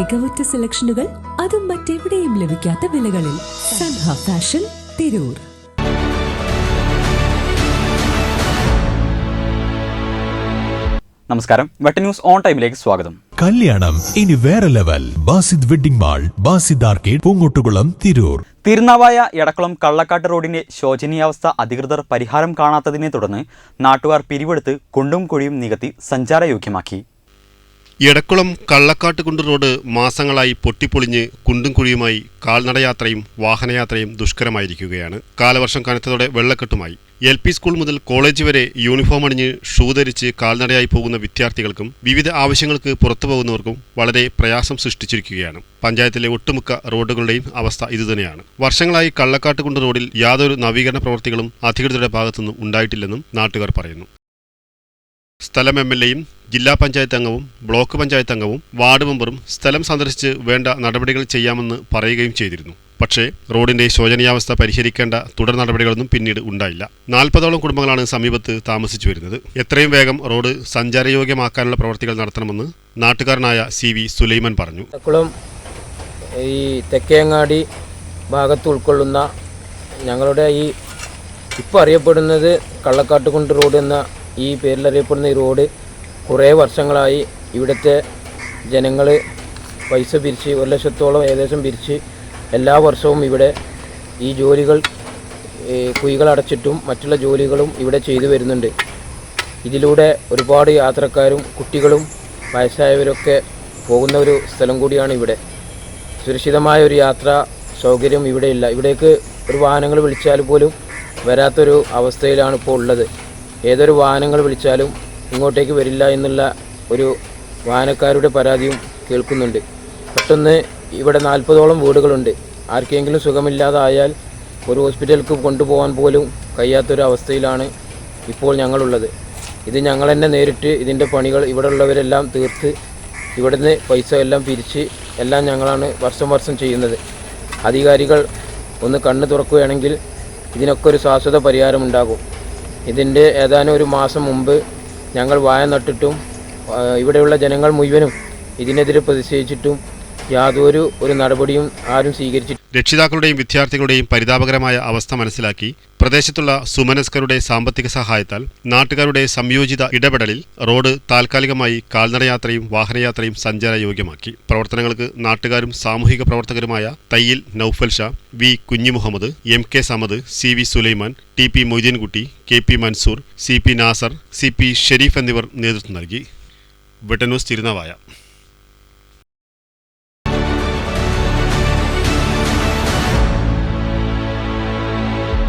മികവുറ്റ സെലക്ഷനുകൾ അതും മറ്റെവിടെയും ലഭിക്കാത്ത വിലകളിൽ സൻഹ ഫാഷൻ തിരൂർ. നമസ്കാരം. വെട്ട ന്യൂസ് ഓൺ ടൈമിലേക്ക് സ്വാഗതം. കല്യാണം ഇനി വേറെ level. Basid wedding mall Basid arcade Poonkottukulam Tirur. Thirunavaya Edakkulam Kallakkad റോഡിന്റെ ശോചനീയാവസ്ഥ അധികൃതർ പരിഹാരം കാണാത്തതിനെ തുടർന്ന് നാട്ടുകാർ പിരിവെടുത്ത് കുണ്ടും കുഴിയും നികത്തി സഞ്ചാരയോഗ്യമാക്കി. എടക്കുളം കള്ളക്കാട്ടുകുണ്ട് റോഡ് മാസങ്ങളായി പൊട്ടിപ്പൊളിഞ്ഞ് കുണ്ടും കുഴിയുമായി കാൽനടയാത്രയും വാഹനയാത്രയും ദുഷ്കരമായിരിക്കുകയാണ്. കാലവർഷം കനത്തതോടെ വെള്ളക്കെട്ടുമായി. എൽ പി സ്കൂൾ മുതൽ കോളേജ് വരെ യൂണിഫോം അണിഞ്ഞ് ഷൂ ധരിച്ച് കാൽനടയായി പോകുന്ന വിദ്യാർത്ഥികൾക്കും വിവിധ ആവശ്യങ്ങൾക്ക് പുറത്തു പോകുന്നവർക്കും വളരെ പ്രയാസം സൃഷ്ടിച്ചിരിക്കുകയാണ്. പഞ്ചായത്തിലെ ഒട്ടുമിക്ക റോഡുകളുടെയും അവസ്ഥ ഇതുതന്നെയാണ്. വർഷങ്ങളായി കള്ളക്കാട്ടുകുണ്ട് റോഡിൽ യാതൊരു നവീകരണ പ്രവർത്തികളും അധികൃതരുടെ ഭാഗത്തുനിന്നും ഉണ്ടായിട്ടില്ലെന്നും നാട്ടുകാർ പറയുന്നു. സ്ഥലം എം എൽ എയും ജില്ലാ പഞ്ചായത്ത് അംഗവും ബ്ലോക്ക് പഞ്ചായത്ത് അംഗവും വാർഡ് മെമ്പറും സ്ഥലം സന്ദർശിച്ച് വേണ്ട നടപടികൾ ചെയ്യാമെന്ന് പറയുകയും ചെയ്തിരുന്നു. പക്ഷേ റോഡിന്റെ ശോചനീയാവസ്ഥ പരിഹരിക്കേണ്ട തുടർ നടപടികളൊന്നും പിന്നീട് ഉണ്ടായില്ല. നാൽപ്പതോളം കുടുംബങ്ങളാണ് സമീപത്ത് താമസിച്ചു വരുന്നത്. എത്രയും വേഗം റോഡ് സഞ്ചാരയോഗ്യമാക്കാനുള്ള പ്രവർത്തികൾ നടത്തണമെന്ന് നാട്ടുകാരനായ സി വി സുലൈമൻ പറഞ്ഞു. ഈ തെക്കേങ്ങാടി ഭാഗത്ത് ഉൾക്കൊള്ളുന്ന ഞങ്ങളുടെ ഈ ഇപ്പോൾ അറിയപ്പെടുന്നത് കള്ളക്കാട്ടുകുണ്ട് റോഡ് എന്ന ഈ പേരിലറിയപ്പെടുന്ന ഈ റോഡ് കുറേ വർഷങ്ങളായി ഇവിടുത്തെ ജനങ്ങൾ പൈസ പിരിച്ച് ഒരു ലക്ഷത്തോളം ഏകദേശം പിരിച്ച് എല്ലാ വർഷവും ഇവിടെ ഈ ജോലികൾ കുഴികൾ അടച്ചിട്ടും മറ്റുള്ള ജോലികളും ഇവിടെ ചെയ്തു വരുന്നുണ്ട്. ഇതിലൂടെ ഒരുപാട് യാത്രക്കാരും കുട്ടികളും വയസ്സായവരൊക്കെ പോകുന്ന ഒരു സ്ഥലം കൂടിയാണ് ഇവിടെ. സുരക്ഷിതമായ ഒരു യാത്രാ സൗകര്യം ഇവിടെയില്ല ഇവിടേക്ക് ഒരു വാഹനങ്ങൾ വിളിച്ചാൽ പോലും വരാത്തൊരു അവസ്ഥയിലാണ് ഇപ്പോൾ ഉള്ളത്. ഏതൊരു വാഹനങ്ങൾ വിളിച്ചാലും ഇങ്ങോട്ടേക്ക് വരില്ല എന്നുള്ള ഒരു വാഹനക്കാരുടെ പരാതിയും കേൾക്കുന്നുണ്ട്. പെട്ടെന്ന് ഇവിടെ നാൽപ്പതോളം വീടുകളുണ്ട്. ആർക്കെങ്കിലും സുഖമില്ലാതായാൽ ഒരു ഹോസ്പിറ്റലിലേക്ക് കൊണ്ടുപോകാൻ പോലും കഴിയാത്തൊരവസ്ഥയിലാണ് ഇപ്പോൾ ഞങ്ങളുള്ളത്. ഇത് ഞങ്ങൾ തന്നെ നേരിട്ട് ഇതിന്റെ പണികൾ ഇവിടെ ഉള്ളവരെല്ലാം തീർത്ത് ഇവിടുന്ന് പൈസ എല്ലാം പിരിച്ച് എല്ലാം ഞങ്ങളാണ് വർഷം വർഷം ചെയ്യുന്നത്. അധികാരികൾ ഒന്ന് കണ്ണ് തുറക്കുകയാണെങ്കിൽ ഇതിനൊക്കെ ഒരു ശാശ്വത പരിഹാരമുണ്ടാകും. ഇതിന്റെ ഏതാനും ഒരു മാസം മുമ്പ് ഞങ്ങൾ വായ നട്ടിട്ടും ഇവിടെയുള്ള ജനങ്ങൾ മുഴുവനും ഇതിനെതിരെ പ്രതിഷേധിച്ചിട്ടും യാതൊരു ഒരു നടപടിയും ആരും സ്വീകരിച്ചിട്ടില്ല. രക്ഷിതാക്കളുടെയും വിദ്യാർത്ഥികളുടെയും പരിതാപകരമായ അവസ്ഥ മനസ്സിലാക്കി പ്രദേശത്തുള്ള സുമനസ്കരുടെ സാമ്പത്തിക സഹായത്താൽ നാട്ടുകാരുടെ സംയോജിത ഇടപെടലിൽ റോഡ് താൽക്കാലികമായി കാൽനടയാത്രയും വാഹനയാത്രയും സഞ്ചാരയോഗ്യമാക്കി. പ്രവർത്തനങ്ങൾക്ക് നാട്ടുകാരും സാമൂഹിക പ്രവർത്തകരുമായ Thayyil Noufal Shah V Kunhimuhammed M K Samad C V Sulaiman T P Moideenkutty K P Mansoor C P Nasar C P Sharif എന്നിവർ നേതൃത്വം നൽകി. വെട്ടന്യൂസ് തിരുനാവായ.